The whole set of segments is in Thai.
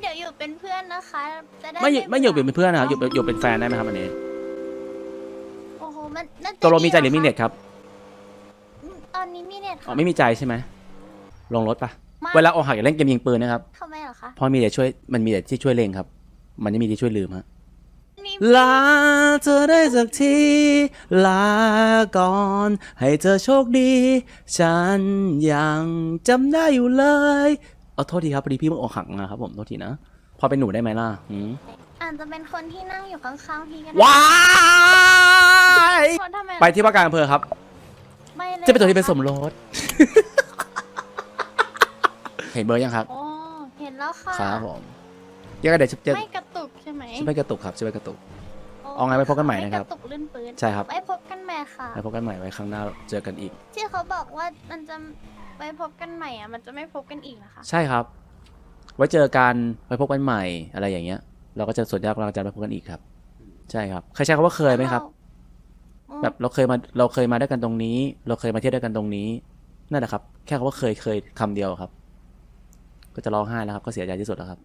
เดี๋ยวอยู่เป็นเพื่อนนะคะจะได้ไม่อยู่ไม่อยู่บื่เป็นเพื่อนนะครับอยู่อยู่เป็นแฟนได้ไหมครับอันนี้โอ้โหมันน่าจะตกลงมีใจหรือมีเน็ตดีะครับอืมตอนนี้มีเน็ตอ๋อค่ะไม่มีใจใช่ไหมลงรถปะไม่เวลาอกหักอย่าเล่นเกมยิงปืนนะครับทำไมเหรอคะเพราะมีแต่ช่วยมันมีแต่ที่ช่วยเล็งครับ มันไม่มีที่ช่วยลืมฮะ นี่ลาเธอได้สักที ลาก่อน ให้เธอโชคดี ฉันยังจำได้อยู่เลย เอาโทษทีครับพอดีพี่เพิ่งอกหักมาครับผมโทษทีนะพอเป็นหนูได้ไหมล่ะหืมอาจจะเป็นคนที่นั่งอยู่ข้างๆพี่ก็ได้ว้ายคนทำไมล่ะไปที่ว่าการอำเภอครับ ไม่เลยจะเป็นตัวที่เป็นหรอสคะมรส เห็นเบอร์ยังครับ โอ้เห็นแล้วค่ะครับผมยังไงเดี๋ยวจะจะไม่กระตุกใช่ไหม จะไปกระตุกครับจะไปกระตุกโเอาไงไว้พบกันใหม่นะครับไกระตุกลื่นปืนใช่ครับ ไว้พบกันใหม่ค่ะแล้วพบกันใหม่ไว้ครั้งหน้าเจอกันอีก ที่เขาบอกว่ามันจะไว้พบกันใหม่อะ มันจะไม่พบกันอีกนะคะใช่ครับ ไว้เจอกันไว้พบกันใหม่อะไรอย่างเงี้ย เราก็จะสนใจกำลังใจไปพบกันอีกครับ ใช่ครับใครใช้คำว่าเคยไหมครับอืมแบบเราเคยมาเราเคยมาด้วยกันตรงนี้ เราเคยมาเที่ยวด้วยกันตรงนี้นั่นแหละครับ แค่คำว่าเคยเคยคำเดียวครับ ก็จะร้องไห้แล้วครับ ก็เสียใจที่สุดแล้วครับ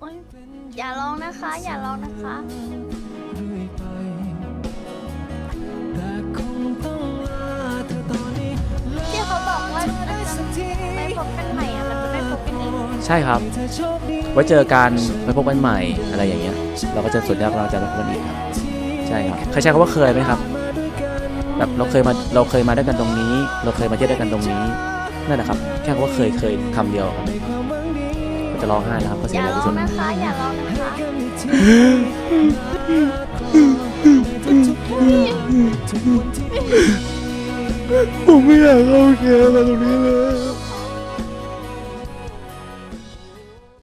โอ๊ยอย่าลองนะคะ อย่าลองนะคะ บกันใหม่อะมันจะไม่พบกันอีกใช่ครับ ไว้เจอกันไว้พบกันใหม่อะไรอย่างเงี้ย เราก็จะสนใจกำลังใจไปพบกันอีกครับ ใช่ครับใครใช้คำว่าเคยไหมครับ แบบเราเคยมาเราเคยมาด้วยกันตรงนี้ เราเคยมาเที่ยวด้วยกันตรงนี้นั่นแหละครับ แค่คำว่าเคยเคยคำเดียวครับก็จะร้องไห้แล้วครับก็อเสียย่าใจลอที่สุงดนะคะ อย่าลองนะคะผมไม่อยากเข้าเกมมาตรงนี้เลย